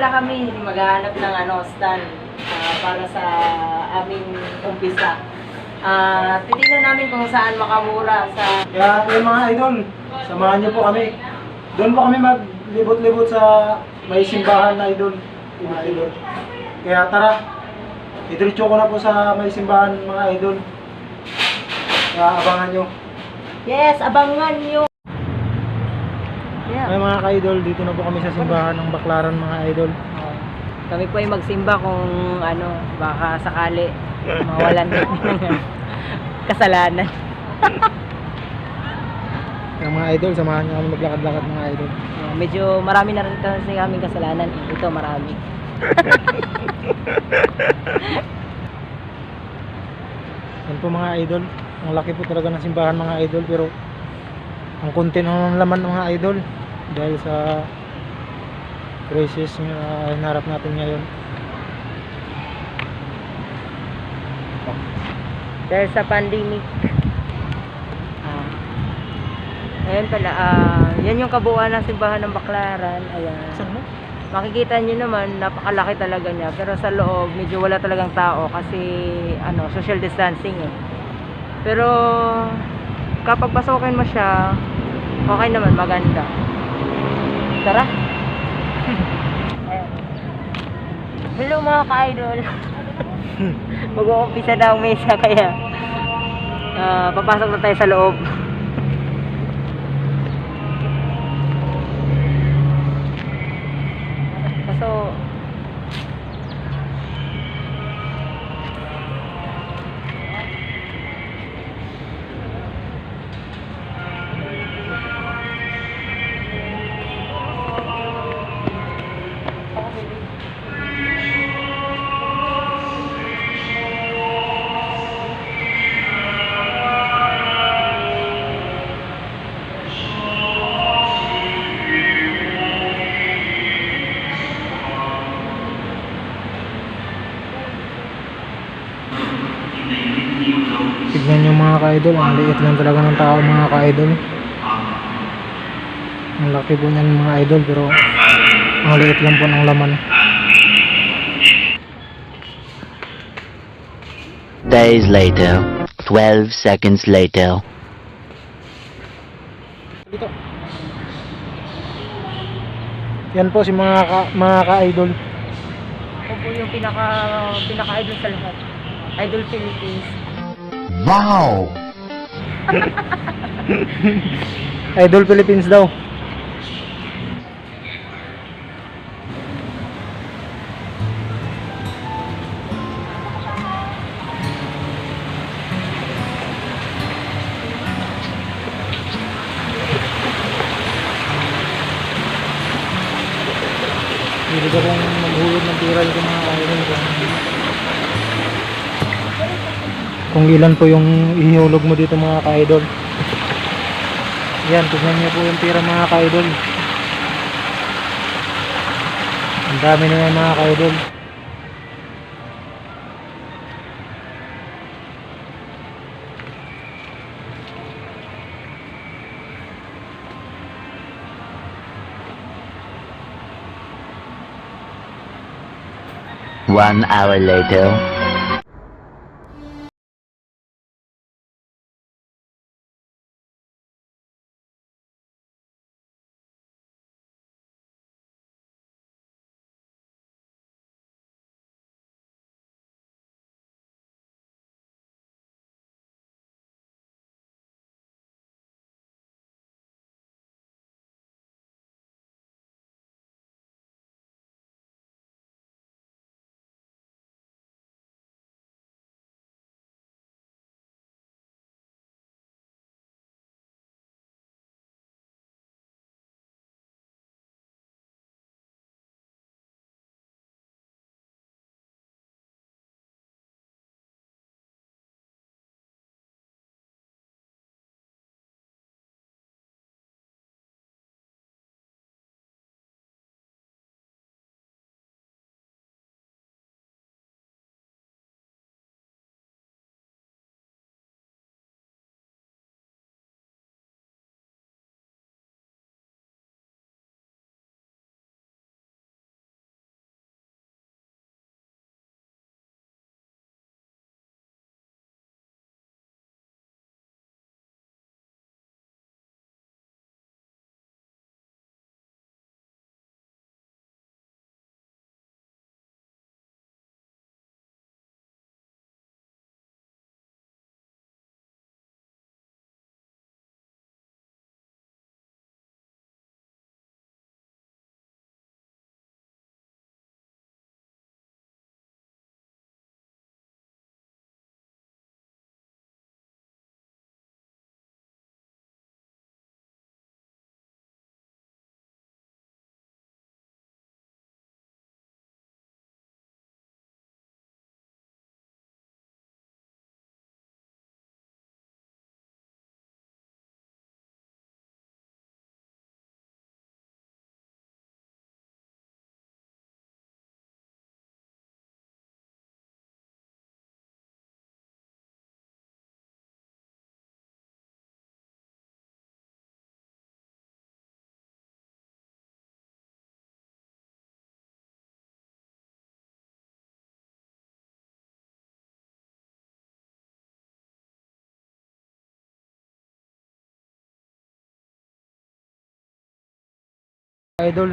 pala kami maghahanap ng ano, stand ah, para sa aming umpisa. Ah, titingnan namin kung saan makamura sa Kaya yung mga idol, samahan niyo po kami. Doon po kami maglibot-libot sa may simbahan na idol. Mga idol. Kaya tara, idiretso ko na po sa may simbahan mga idol. Kaya abangan nyo. Yes, abangan nyo. Ay mga ka-idol, dito na po kami sa simbahan ng Baklaran mga idol. Oh. Kami po ay magsimba kung ano, baka sakali mawalan ng kasalanan. Kaya mga idol, samahan nyo kami maglakad-lakad mga idol. Oh, medyo marami na rin kasi kaming kasalanan. Ito marami. Yan po mga idol. Ang laki po talaga ng simbahan mga idol pero ang konti ng laman mga idol dahil sa crisis na hinarap natin ngayon. Dahil sa pandemic. Ah. Ayan pala, ah, yan yung kabuuan ng simbahan ng Baklaran. Ayan. Saan mo? Makikita nyo naman, napakalaki talaga niya. Pero sa loob, medyo wala talagang tao kasi ano, social distancing eh. Pero kapag pasokin mo siya, okay naman, maganda. Tara. Hello mga ka-idol. Mag-uumpisa na ang mesa kaya ah, papasok na tayo sa loob. Tignan nyo mga ka-idol, ang liit lang talaga ng tao mga ka-idol. Ang laki po niyan mga idol pero ang liit lang po ng laman. Days later, 12 seconds later. Dito. Yan po si mga ka, mga ka-idol. ako po yung pinaka pinaka-idol sa lahat. Idol Philippines. Wow! Idol Philippines daw. Kung ilan po yung ihulog mo dito mga ka-idol. Yan, tignan niyo po yung tira mga ka-idol. Ang dami na yan mga ka-idol. One hour later. Idol.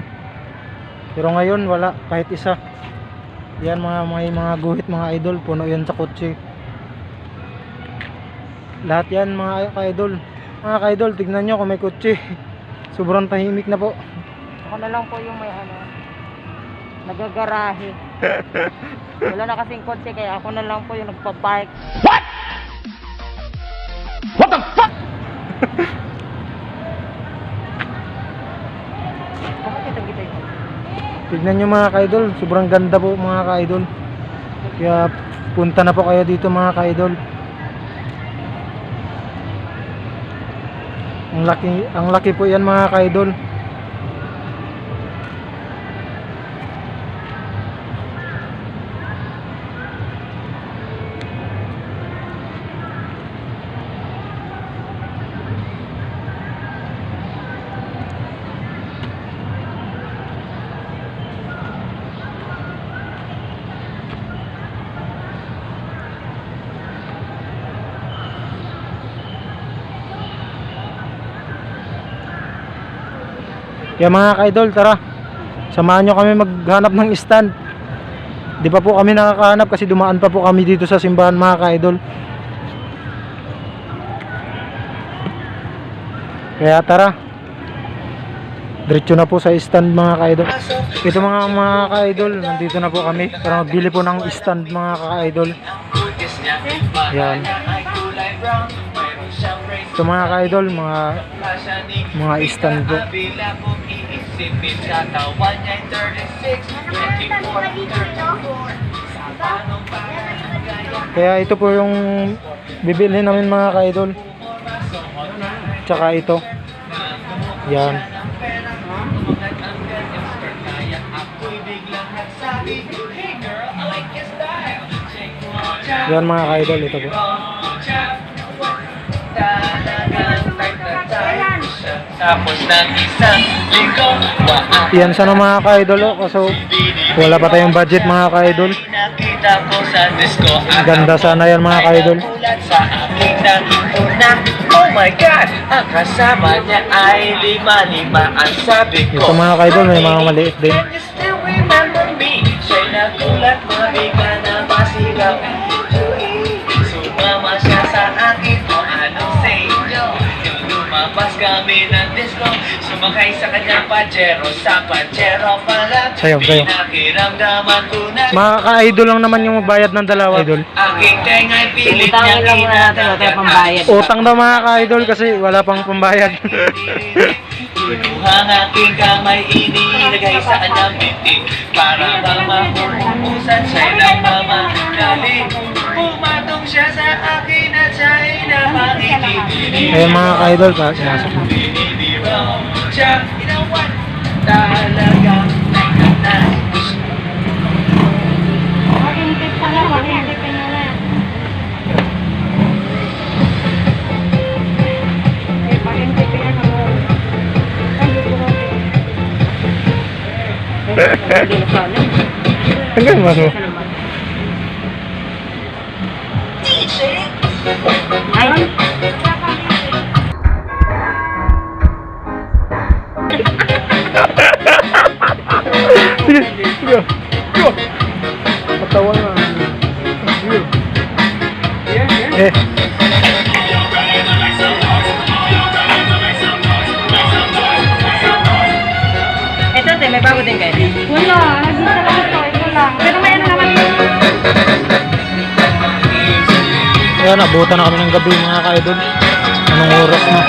Pero ngayon wala kahit isa. Yan mga may mga guhit mga idol, puno yan sa kotse. Lahat yan mga ka-idol. Mga ka-idol, tignan nyo kung may kotse. Sobrang tahimik na po. Ako na lang po yung may ano, nagagarahe. Wala na kasing kotse kaya ako na lang po yung nagpa-park. What? Tignan nyo mga ka-idol, sobrang ganda po mga ka-idol. Kaya punta na po kayo dito mga ka-idol. Ang laki, ang laki po yan mga ka-idol. Kaya mga ka-idol, tara. Samahan nyo kami maghanap ng stand. Di pa po kami nakakahanap kasi dumaan pa po kami dito sa simbahan mga ka-idol. Kaya tara. Diretso na po sa stand mga ka-idol. Ito mga mga ka-idol, nandito na po kami para magbili po ng stand mga ka-idol. Yan. Ito mga ka-idol, mga mga stand po. Kaya ito po yung bibili namin mga ka-idol. Tsaka ito. Yan. Yan mga ka-idol, ito po. Tapos ng isang linggo Yan sana mga ka-idol, oh, kaso wala pa tayong budget mga ka-idol. Ganda sana yan mga ka-idol. Oh my God! Ang kasama niya ay lima-lima Ang sabi ko Ito mga ka-idol, may mga maliit din. Pajero Sa pajero pala Sayaw, sayaw. Pinakiramdaman ko na Mga ka-idol lang naman yung magbayad ng dalawa. Idol. Aking tenga'y pilit Utangin lang natin, wala tayong pambayad. Utang daw mga ka-idol kasi wala pang pambayad. Ang aking kamay inilagay sa kanyang binti Para bang mahuhusan siya'y nagmamagaling Pumatong siya sa akin at siya'y napangiti Ayun mga ka-idol, pa, sinasok na. Siya Inawan talagang. Hanggang mas mo. Ay, Sige. Go. Patawa na. Sige. Eh. ito, te, may bago din kayo. Wala, nandito lang ito, ito lang. Pero may ano naman Ayan, abutan na kami ng gabi mga ka-idol. Anong oras na?